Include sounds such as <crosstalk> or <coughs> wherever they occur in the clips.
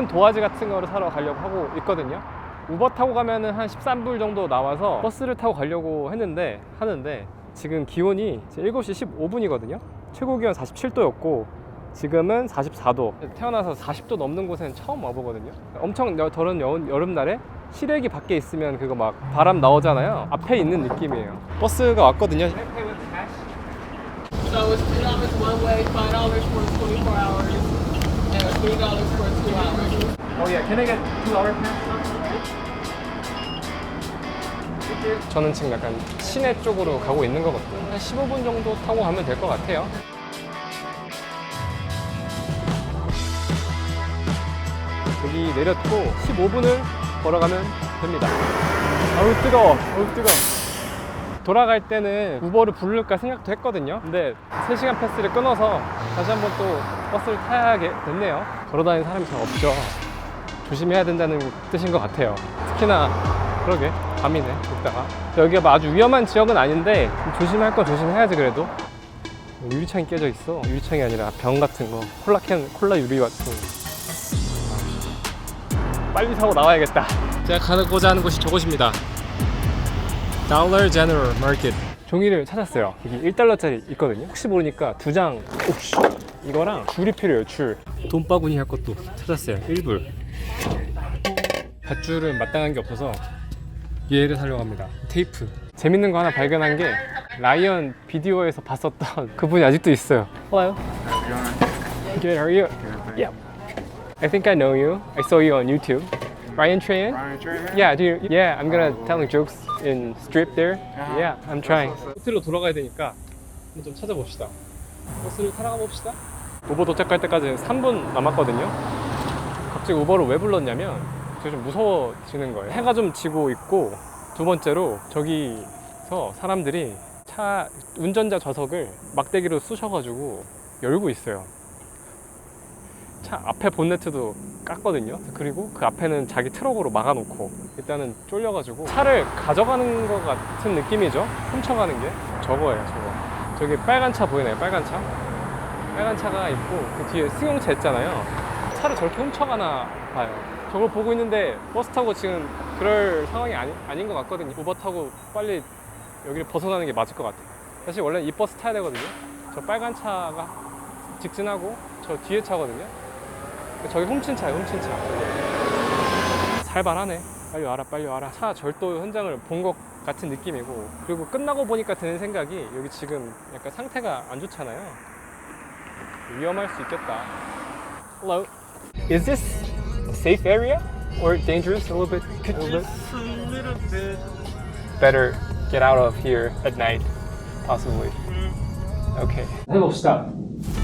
큰 도화지 같은 거를 사러 가려고 하고 있거든요. 우버 타고 가면은 한 13불 정도 나와서 버스를 타고 가려고 했는데 하는데 지금 기온이 지금 7시 15분이거든요. 최고 기온 47도였고 지금은 44도. 태어나서 40도 넘는 곳에는 처음 와보거든요. 엄청 여- 더운 여, 여름날에 실외기 밖에 있으면 그거 막 바람 나오잖아요. 앞에 있는 느낌이에요. 버스가 왔거든요. So it's two dollars one way, five dollars for twenty four hours, and three dollars for two hours. Oh yeah, can I get two hour 저는 지금 약간 시내 쪽으로 가고 있는 거거든요. 한 15분 정도 타고 가면 될 것 같아요. 여기 내렸고 15분을 걸어가면 됩니다. 아우 뜨거워, 아우 뜨거워. 돌아갈 때는 우버를 부를까 생각도 했거든요. 근데 3시간 패스를 끊어서 다시 한번 또 버스를 타야게 됐네요. 걸어다니는 사람이 잘 없죠. 조심해야 된다는 뜻인 것 같아요. 특히나 그러게 밤이네 이따가. 여기가 뭐 아주 위험한 지역은 아닌데 조심할 건 조심해야지 그래도. 유리창이 깨져 있어. 유리창이 아니라 병 같은 거 콜라캔 콜라 유리 같은 거. 빨리 사고 나와야겠다. 제가 가고자 하는 곳이 저곳입니다. Dollar General Market. 종이를 찾았어요. 여기 1달러짜리 있거든요. 혹시 모르니까 두장. 이거랑 줄이 필요해요 줄. 돈바구니 할 것도 찾았어요 1불 밧줄은 마땅한 게 없어서 얘를 사려고 합니다. 테이프. 재밌는 거 하나 발견한 게 라이언 비디오에서 봤었던 그분이 아직도 있어요. Hello. Good. How are you? Yeah. I think I know you. I saw you on YouTube. Ryan Trahan? Ryan Trahan? Yeah, do you, yeah, I'm gonna telling jokes in strip there. Yeah, I'm trying. 호텔로 돌아가야 되니까 한번 좀 찾아봅시다. 버스를 타러 가봅시다. 우버 도착할 때까지 3분 남았거든요. 갑자기 우버를 왜 불렀냐면 제가 좀 무서워지는 거예요. 해가 좀 지고 있고 두 번째로 저기서 사람들이 차 운전자 좌석을 막대기로 쑤셔가지고 열고 있어요. 차 앞에 본네트도 깠거든요. 그리고 그 앞에는 자기 트럭으로 막아놓고 일단은 쫄려가지고 차를 가져가는 것 같은 느낌이죠. 훔쳐가는 게 저거예요, 저거. 저기 빨간 차 보이나요? 빨간 차? 빨간 차가 있고 그 뒤에 승용차 있잖아요. 차를 저렇게 훔쳐가나 봐요. 저걸 보고 있는데 버스 타고 지금 그럴 상황이 아니, 아닌 것 같거든요. 우버 타고 빨리 여기를 벗어나는 게 맞을 것 같아요. 사실 원래 이 버스 타야 되거든요. 저 빨간 차가 직진하고 저 뒤에 차거든요. 저기 훔친 차예요, 훔친 차. 살벌하네. 빨리 와라, 빨리 와라. 차 절도 현장을 본 것 같은 느낌이고, 그리고 끝나고 보니까 드는 생각이 여기 지금 약간 상태가 안 좋잖아요. 위험할 수 있겠다. Hello. Is this a safe area or dangerous a little bit? A little bit. a little bit. Better get out of here at night, possibly. Okay. 해봅시다.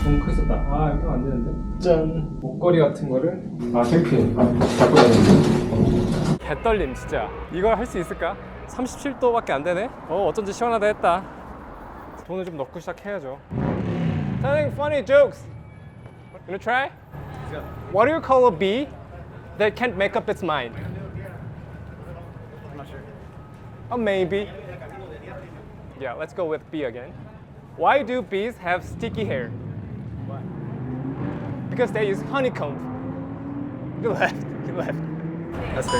너무 크겠다. 아, 이거 안 되는데. 짠. 목걸이 같은 거를. 아, 캠핑. 갖고 다니는 개떨림, 진짜. 이걸 할 수 있을까? 37도밖에 안 되네? 어, 어쩐지 시원하다 했다. 돈을 좀 넣고 시작해야죠. Telling funny jokes. Wanna try? What do you call a bee that can't make up its mind? I'm not sure. Oh, maybe. Yeah, let's go with bee again. Why do bees have sticky hair? Why? Because they use honeycomb. Good left, good left. That's fair.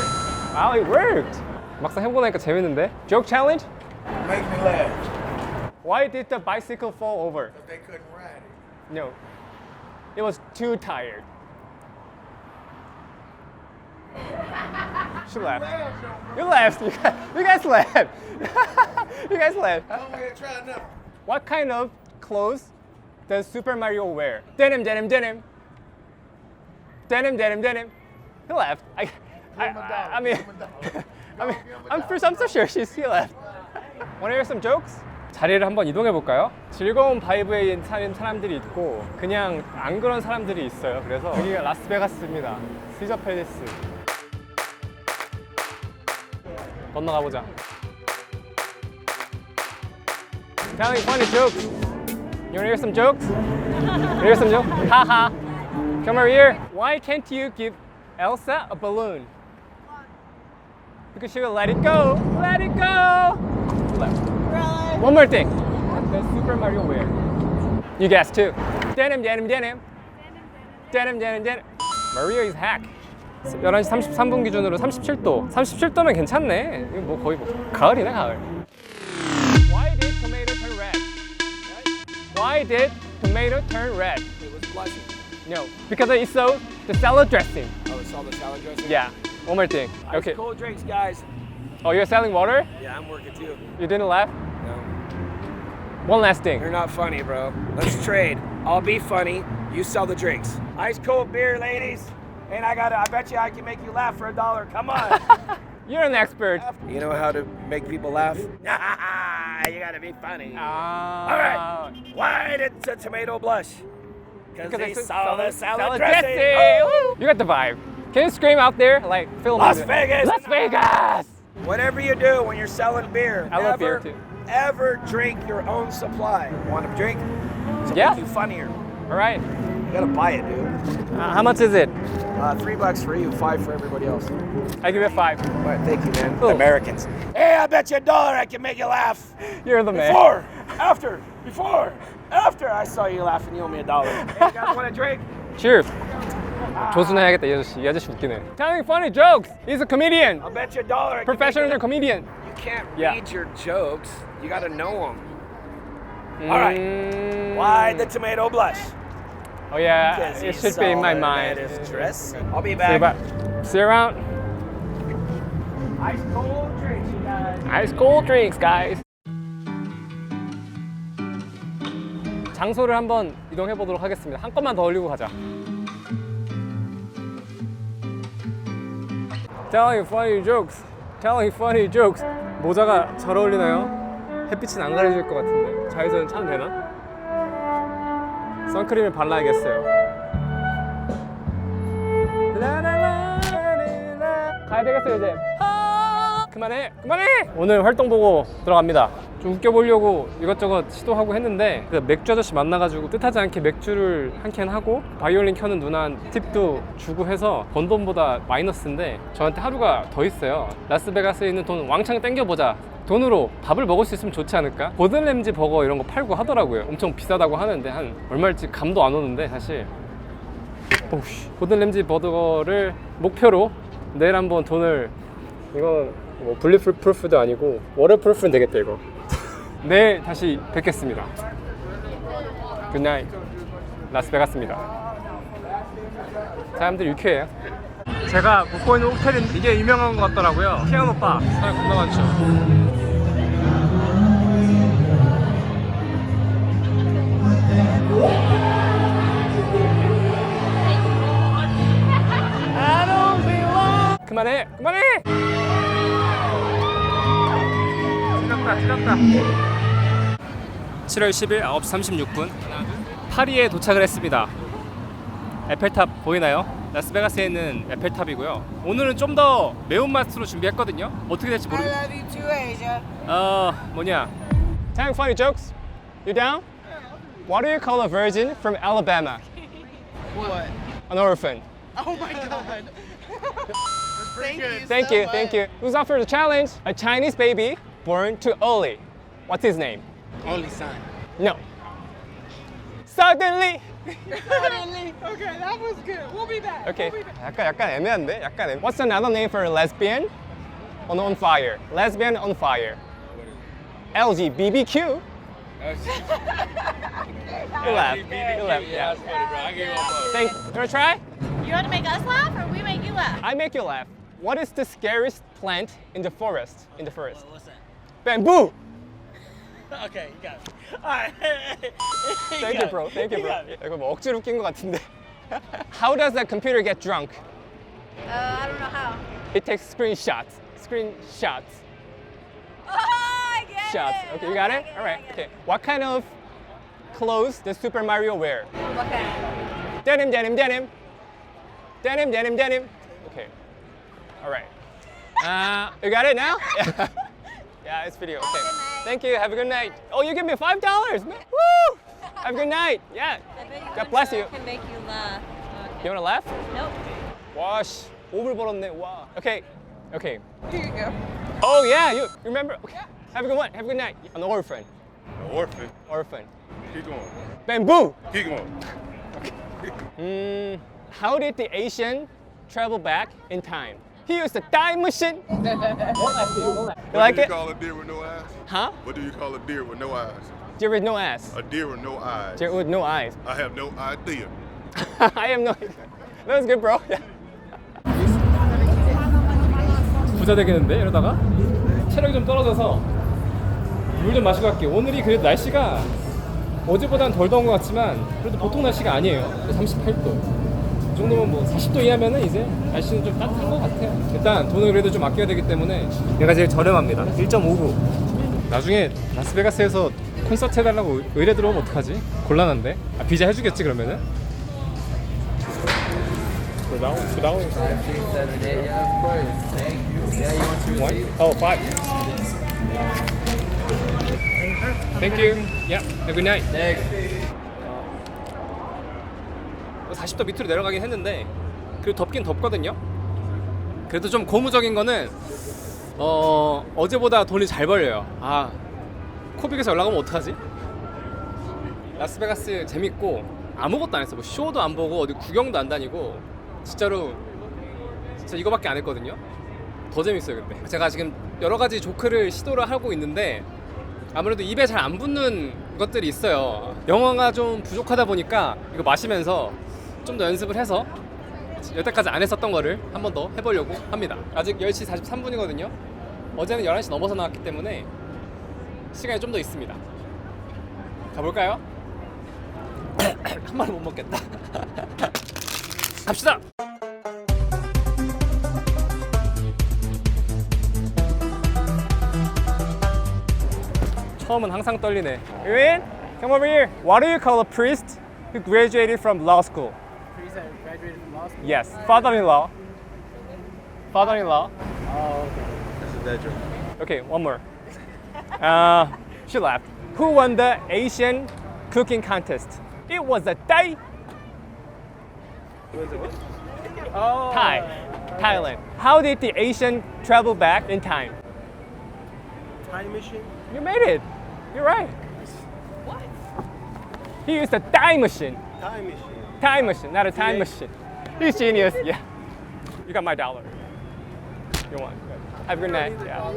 Wow, it worked! 막상 해보고 나니까 재밌는데? Joke challenge? Make me laugh. Why did the bicycle fall over? If they couldn't ride it. No. It was too tired. She laughed. You laughed. You guys, you guys laughed. you guys laughed. What kind of clothes does Super Mario wear? Denim, denim, denim. Denim, denim, denim. He left. I, I, I, I mean. I mean, I'm, for, I'm so sure she's he left. Want to hear some jokes? 자리를 한번 이동해 볼까요? 즐거운 바이브에 있는 사람- 사람들이 있고 그냥 안 그런 사람들이 있어요. 그래서 여기가 라스베가스입니다. 시저 팰리스. 건너가 보자. Telling funny jokes. You wanna hear some jokes? <laughs> hear some jokes? Haha. Come over here. Why can't you give Elsa a balloon? Because she will let it go. Let it go. Left. One more thing. What does Super Mario wear? You guess too. Denim, denim, denim. Denim, denim, denim. Mario is hack. 11시 33분 기준으로 37도. 37도면 괜찮네. 이거 뭐 거의 뭐 가을이네 가을. Why did tomato turn red? Why did tomato turn red? It was blushing. No, because I saw the salad dressing. Oh, it's all the salad dressing? Yeah. One more thing. Ice Okay. cold drinks, guys. Oh, you're selling water? Yeah, I'm working too. You didn't laugh? No. One last thing. You're not funny, bro. Let's trade. I'll be funny. You sell the drinks. Ice cold beer, ladies. And I got to I bet you I can make you laugh for a dollar. Come on. <laughs> You're an expert. you know how to make people laugh? <laughs> you got to be funny. Ah. All right. Why did the tomato blush? Because Because they I saw the salad, salad dressing. dressing. Oh. You got the vibe. Can you scream out there? Like, film Las it. Vegas. Las Vegas! Whatever you do when you're selling beer, I love beer never, too. ever drink your own supply. Want a drink? To Yeah. make you funnier. All right. You gotta buy it, dude. Uh, how much is it? Uh, three bucks for you, five for everybody else. I give it five. All right, thank you, man. Cool. Americans. Hey, I bet you a dollar I can make you laugh. You're the man. Before, after, before, after I saw you laughing, you owe me a dollar. Hey, <laughs> you guys want a drink? Cheers. 조순해야겠다 이 아저씨. 이 아저씨 웃기네. Telling funny jokes. He's a comedian. I'll bet you a dollar. I can make Professional you- comedian. You can't Yeah. read your jokes. You gotta know them. All right. Mm. Why the tomato blush? Oh yeah, it should be in my mind. his dress. I'll be See you, back. ba- See you around. Ice cold drinks, you guys. Ice cold drinks, guys. 장소를 한번 이동해 보도록 하겠습니다. 한 건만 더 올리고 가자. Telling funny jokes. Telling funny jokes. 모자가 잘 어울리나요? 햇빛은 안 가려질 것 같은데. 자외선 참 되나? 선크림을 발라야겠어요. 가야 되겠어요 이제. 아, 그만해, 그만해. 오늘 활동 보고 들어갑니다. 좀 웃겨보려고 이것저것 시도하고 했는데 그 맥주 아저씨 만나가지고 뜻하지 않게 맥주를 한 캔 하고 바이올린 켜는 누나한 팁도 주고 해서 번 돈보다 마이너스인데 저한테 하루가 더 있어요. 라스베가스에 있는 돈 왕창 땡겨보자. 돈으로 밥을 먹을 수 있으면 좋지 않을까? 고든 램지 버거 이런 거 팔고 하더라고요. 엄청 비싸다고 하는데 한 얼마일지 감도 안 오는데 사실. 오우씨. 고든 램지 버거를 목표로 내일 한번 돈을 이건 뭐 블리프 프루프도 아니고 워터 프루프는 되겠다 이거. <laughs> 내일 다시 뵙겠습니다. 굿나잇 라스베가스입니다. 사람들 유쾌해요. 제가 묵고 있는 호텔은 이게 유명한 것 같더라고요. 피아노 바 사람 겁나 많죠 그만해 그만해! 지났다 지났다. 7월 10일 9시 36분 파리에 도착을 했습니다. 에펠탑 보이나요? 라스베가스에 있는 에펠탑이고요. 오늘은 좀 더 매운맛으로 준비했거든요. 어떻게 될지 모르겠 love you too, Asia. 어 뭐냐? Telling funny jokes. You down? What do you call a virgin from Alabama? What? An orphan Oh my god. <laughs> Thank you. Thank so you, much. thank you. Who's up for the challenge? A Chinese baby born to Oli. What's his name? Only son. No. Suddenly. Suddenly. Okay, that was good. We'll be back. Okay. We'll be back. 약간 약간 애매한데? 약간 애매. What's another name for a lesbian? On on fire. Lesbian on fire. LG BBQ. You laugh. You laugh. Yeah. Thank. You wanna try? You want to make us laugh or we make you laugh? I make you laugh. What is the scariest plant in the forest? In the forest. What's that? Bamboo. <laughs> Okay, you got it. All right. <laughs> Thank you, bro. Thank you, bro. 이거 뭐 억지로 웃긴 것 같은데. <laughs> How does the computer get drunk? Uh, I don't know how. It takes screenshots. Screenshots. Oh, I get Shots. it. Okay, you got it? I get All right. I get Okay. What kind of clothes does Super Mario wear? it. What kind? Denim, denim, denim. Denim, denim, denim. Okay. All right. Uh, you got it now? Yeah. <laughs> yeah, it's video. Okay. good night. Thank you. Have a good night. Oh, you give me five dollars, man. Woo! Have a good night. Yeah. I bet you God one bless dollar you. Can make you laugh. You wanna laugh? Nope. 와, 씨. 5불 벌었네. 와. Okay. Okay. Here you go. Oh yeah, you remember? Okay. Have a good one. Have a good night. An orphan. Orphan. Orphan. Keep going. Bamboo. Keep going. Mm, how did the Asian travel back in time. He used a time machine. <laughs> You What like do you it? call a deer with no eyes? Huh? What do you call a deer with no eyes? Deer with no ass. A deer with no eyes. Deer with no eyes. I have no idea. <laughs> I have no idea. That was good, bro. <laughs> 부자 되겠는데 이러다가 체력이 좀 떨어져서 물 좀 마시고 갈게요. 오늘이 그래도 날씨가 어제보다는 덜 더운 것 같지만 그래도 보통 날씨가 아니에요. 38도. 이 정도면 뭐 40도 이하면은 이제 날씨는 좀 따뜻한 것 같아요. 일단 돈을 그래도 좀 아껴야 되기 때문에 얘가 제일 저렴합니다. 1.59. 나중에 라스베가스에서 콘서트 해달라고 의뢰 들어오면 어떡하지? 곤란한데? 아, 비자 해주겠지 그러면은? 부다운 부다운 One? Oh, five. Thank you. Yeah. Have a good night. 어, 40도 밑으로 내려가긴 했는데 그래도 덥긴 덥거든요. 그래도 좀 고무적인 거는 어 어제보다 돈이 잘 벌려요. 아 코빅에서 연락 오면 어떡하지? 라스베가스 재밌고 아무것도 안 했어. 뭐 쇼도 안 보고 어디 구경도 안 다니고 진짜로 진짜 이거밖에 안 했거든요. 더 재밌어요 근데 제가 지금 여러 가지 조크를 시도를 하고 있는데 아무래도 입에 잘 안 붙는 것들이 있어요. 영어가 좀 부족하다 보니까 이거 마시면서 좀 더 연습을 해서 여태까지 안 했었던 거를 한 번 더 해보려고 합니다. 아직 10시 43분이거든요. 어제는 11시 넘어서 나왔기 때문에 시간이 좀 더 있습니다. 가볼까요? <coughs> 한 마리 못 먹겠다. <laughs> 갑시다. 처음은 항상 떨리네. Ewan, come over here. What do you call a priest who graduated from law school? Priest that graduated from law school. Yes, father-in-law. Father-in-law. That's a dead joke. Okay, one more. Uh, she laughed. Who won the Asian cooking contest? It was a Thai. Oh. Thai. Thailand. How did the Asian travel back in time? Time machine. You made it. You're right. What? He used a time machine. Time machine. Time machine, not a time machine. He's genius. Yeah. You got my dollar. You want? Good. Have a good night. Yeah.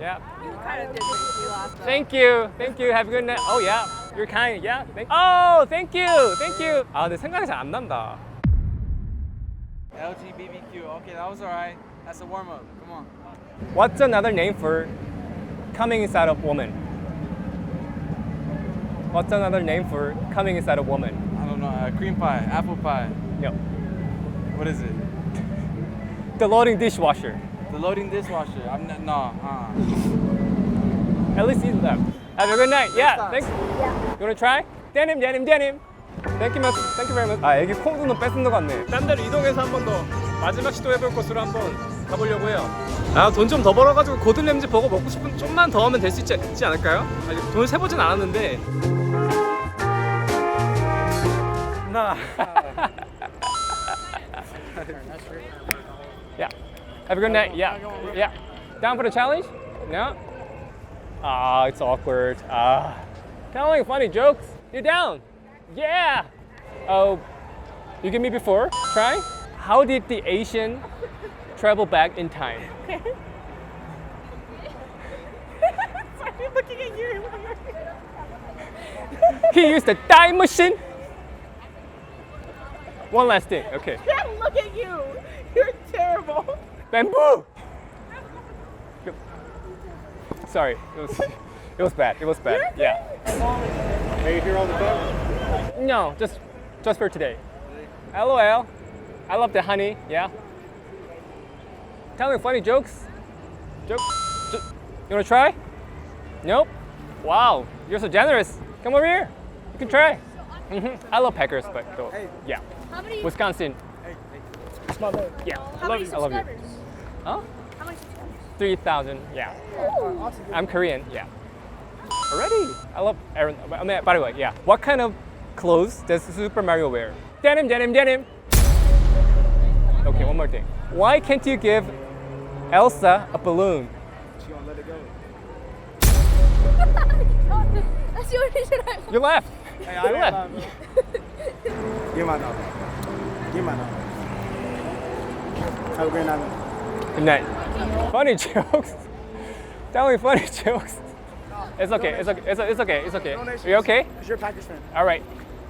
Yeah. You kind of did it. You lost. Thank you. Thank you. Have a good night. Oh yeah. You're kind. Yeah. Thank- oh, thank you. Thank you. 아, 내 생각이 잘 안 난다. LGBTQ. Okay, that was alright. That's a warm up. Come on. What's another name for coming inside a woman? What's another name for coming inside a woman? I don't know. Uh, cream pie, apple pie. No. What is it? The loading dishwasher. The loading dishwasher. I'm not. No. Uh. At least he's left. Have a good night. Yeah. Thanks. You wanna try? denim, denim, denim. Thank you much. Thank you very much. 아, 애기 콩두는 뺏은 것 같네. 딴 데로 이동해서 한 번 더 마지막 시도해볼 곳으로 한 번 가보려고 해요. 아, 돈 좀 더 벌어가지고 고들냄지 버거 먹고 싶은 좀만 더 하면 될 수 있지, 있지 않을까요? 아직 돈을 세보진 않았는데. Nah. <laughs> Yeah. Have a good night. Yeah. Yeah. Down for the challenge? No? Ah, it's awkward. Ah. Telling funny jokes. You're down. Yeah. Oh, you get me before? Try? How did the Asian travel back in time? <laughs> I'm looking at you. He used a time machine. One last thing. Okay. <laughs> Can't look at you. You're terrible. Bamboo. Sorry. It was, it was bad. It was bad. Yeah. Are you here all the time? No, just just for today. LOL. I love the honey. Yeah. Tell me funny jokes. Joke. Jo- you wanna try? Nope. Wow, you're so generous. Come over here. You can try. hmm I love peckers, but though, yeah. How many? Wisconsin. Yeah. I love many you. I love you. Huh? How many subscribers? Three thousand. Yeah. I'm Korean. Yeah. Already. I love Aaron. I mean, by the way, yeah. What kind of clothes does Super Mario wear? Denim, denim, denim. Okay, one more thing. Why can't you give Elsa a balloon? She gonna let it go. <laughs> That's the only reason I. You left. Hey, I left. you ain't left. lying, bro. Give my number. Give my number. Have a great night. Good night. Funny jokes. Tell me funny jokes. <laughs> It's okay. It's okay. It's, it's okay. It's okay. You okay? Because you're a Packers fan. All right.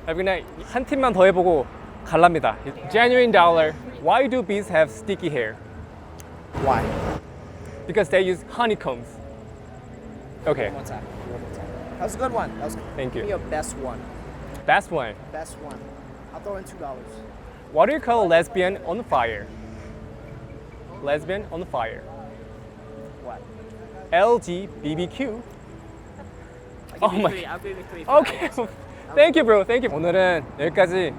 Have a good night. 한 팀만 더 해보고 갈랍니다. Genuine dollar. Why do bees have sticky hair? Why? Because they use honeycombs. Okay. What's that? That was a good one. That was Thank Give me you. a best one. That's one. Best one. I'll throw in two dollars. What do you call a lesbian on fire? Lesbian on fire. What? LGBTQ. I'll Oh my- Okay. Thank you, bro. Thank you. 오늘은 여기까지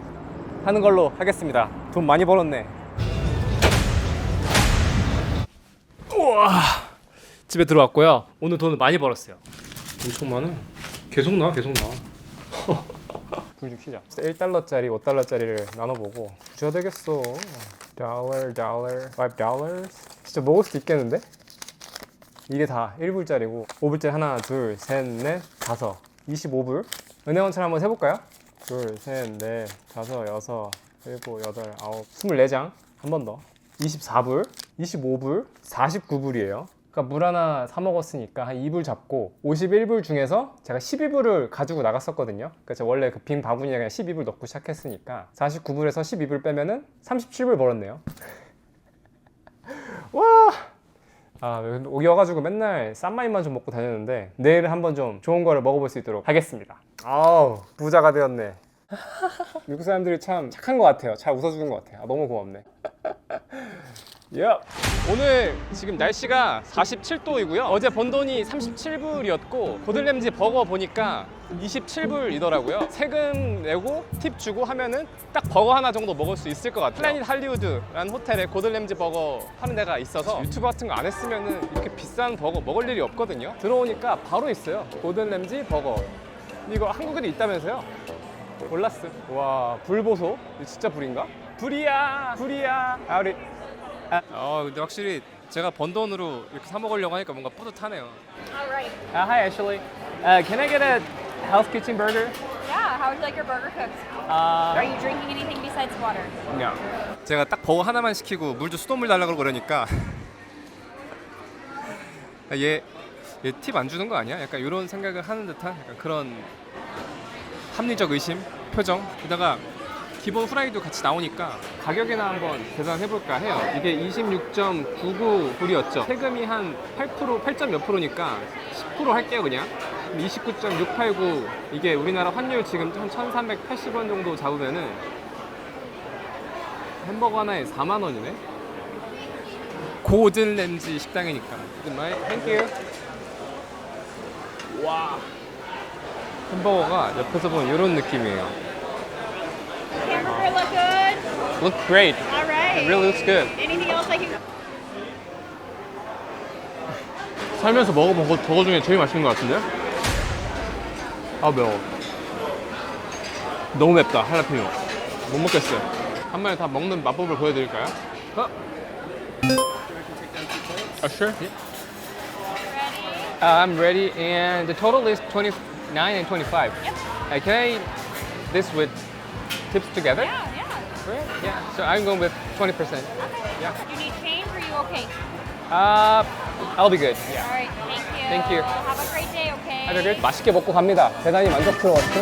하는 걸로 하겠습니다. 돈 많이 벌었네. 우와. 집에 들어왔고요. 오늘 돈을 많이 벌었어요. 엄청 많아. 계속 나와, 계속 나와. 불좀 켜자. 1달러짜리, 5달러짜리를 나눠보고 부자 되겠어. 달러, 달러, 5 dollars. 진짜 먹을 수도 있겠는데? 이게 다 1불짜리고 5불짜리 하나, 둘, 셋, 넷, 다섯 25불 은행원처럼 한번 해볼까요? 둘, 셋, 넷, 다섯, 여섯, 일곱, 여덟, 아홉 24장 한 번 더 24불, 25불, 49불이에요 그러니까 물 하나 사 먹었으니까 한 2불 잡고 51불 중에서 제가 12불을 가지고 나갔었거든요 그러니까 제가 원래 그 빈 바구니에 그냥 12불 넣고 시작했으니까 49불에서 12불 빼면은 37불 벌었네요 <laughs> 와 아, 여기 와가지고 맨날 싼 마이만 좀 먹고 다녔는데 내일 한번 좀 좋은 거를 먹어볼 수 있도록 하겠습니다. 아우 부자가 되었네. <laughs> 미국 사람들이 참 착한 것 같아요. 잘 웃어주는 것 같아요. 아, 너무 고맙네. <laughs> Yep. 오늘 지금 날씨가 47도이고요. 어제 번 돈이 37불이었고 고들램지 버거 보니까 27불이더라고요. 세금 내고 팁 주고 하면은 딱 버거 하나 정도 먹을 수 있을 것 같아요. 플래닛 할리우드라는 호텔에 고들램지 버거 하는 데가 있어서 유튜브 같은 거 안 했으면은 이렇게 비싼 버거 먹을 일이 없거든요. 들어오니까 바로 있어요. 고들램지 버거. 이거 한국에도 있다면서요? 몰랐어. 와, 불 보소? 이거 진짜 불인가? 불이야, 불이야. 아, 우리 어 근데 확실히 제가 번 돈으로 이렇게 사 먹으려고 하니까 뭔가 뿌듯하네요. All right. Uh, hi Ashley. Uh, can I get a Hell's Kitchen burger? Yeah, how would you like your burger cooked? Uh, Are you drinking anything besides water? no. 제가 딱 버거 하나만 시키고 물도 수돗물 달라고 그러니까 얘얘팁 안 주는 거 아니야? 약간 이런 생각을 하는 듯한 약간 그런 합리적 의심 표정. 게다가 기본 후라이도 같이 나오니까 가격이나 한번 계산해 볼까 해요. 이게 26.99 불이었죠. 세금이 한 8% 8. 몇 프로니까 10% 할게요 그냥. 29.689 이게 우리나라 환율 지금 한 1,380원 정도 잡으면은 햄버거 하나에 4만 원이네. 고든 렌지 식당이니까. 정말 땡큐. 와. 햄버거가 옆에서 보면 이런 느낌이에요. Hamburger look good. Look great. All right. It really looks good. Anything else I can? 살면서 먹어본 거 저거 중에 제일 맛있는 것 같은데? 아 매워. 너무 맵다 할라피뇨. 못 먹겠어요. 한 마리 다 먹는 맛법을 보여드릴까요? 어? Uh, sure. Ready? Uh, I'm ready, and the total is 29 and 25. Yep. Uh, can I this with tips together? Yeah, yeah. Great. Yeah. So I'm going with 20%. Yeah. You need change or you okay? Uh, I'll be good. All Yeah. right, thank you. Thank you. Have a great day, okay? 맛있게 먹고 갑니다. 대단히 만족스러웠어.